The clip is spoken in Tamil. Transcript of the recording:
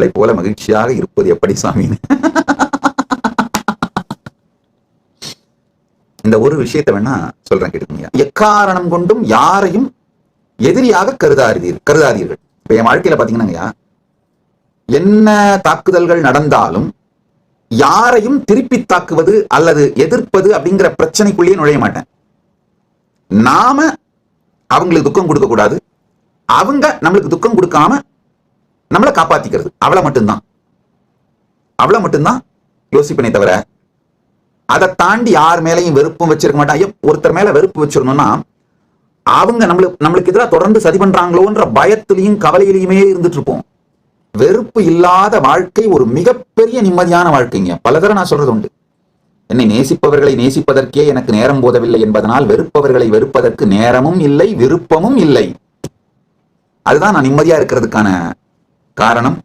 உங்களைப் போல மகிழ்ச்சியாக இருப்பது எப்படி சாமின்னு? இந்த ஒரு விஷயத்தை வேணா சொல்றேன் கேட்டுக்கோங்க. எக்காரணம் கொண்டும் யாரையும் எதிரியாக கருதாதீர் கருதாதீர்கள். இப்ப என் வாழ்க்கையில பாத்தீங்கன்னா என்ன தாக்குதல்கள் நடந்தாலும் யாரையும் திருப்பி தாக்குவது அல்லது எதிர்ப்பது அப்படிங்கிற பிரச்சனைக்குள்ளேயே நுழைய மாட்டேன். நாம அவங்களுக்கு துக்கம் கொடுக்க கூடாது. அவங்க நம்மளுக்கு துக்கம் கொடுக்காம நம்மளை காப்பாத்திக்கிறது. அவளை மட்டும்தான். அவளை மட்டும்தான் யோசிப்பனே தவிர அதை தாண்டி யார் மேலையும் வெறுப்பும் வச்சிருக்க மாட்டான் ஐயோ, ஒருத்தர் மேல வெறுப்பு வச்சிருந்தோம்னா அவங்க நம்மளுக்கு நம்மளுக்கு எதிராக தொடர்ந்து சதி பண்றாங்களோன்ற பயத்திலையும் கவலையிலையுமே இருந்துட்டு இருப்போம் வெறுப்பு இல்லாத வாழ்க்கை ஒரு மிகப்பெரிய நிம்மதியான வாழ்க்கைங்க. பலதர நான் சொல்றது உண்டு. என்னை நேசிப்பவர்களை நேசிப்பதற்கே எனக்கு நேரம் போதவில்லை என்பதனால் வெறுப்பவர்களை வெறுப்பதற்கு நேரமும் இல்லை விருப்பமும் இல்லை. அதுதான் நான் நிம்மதியா இருக்கிறதுக்கான കാരണം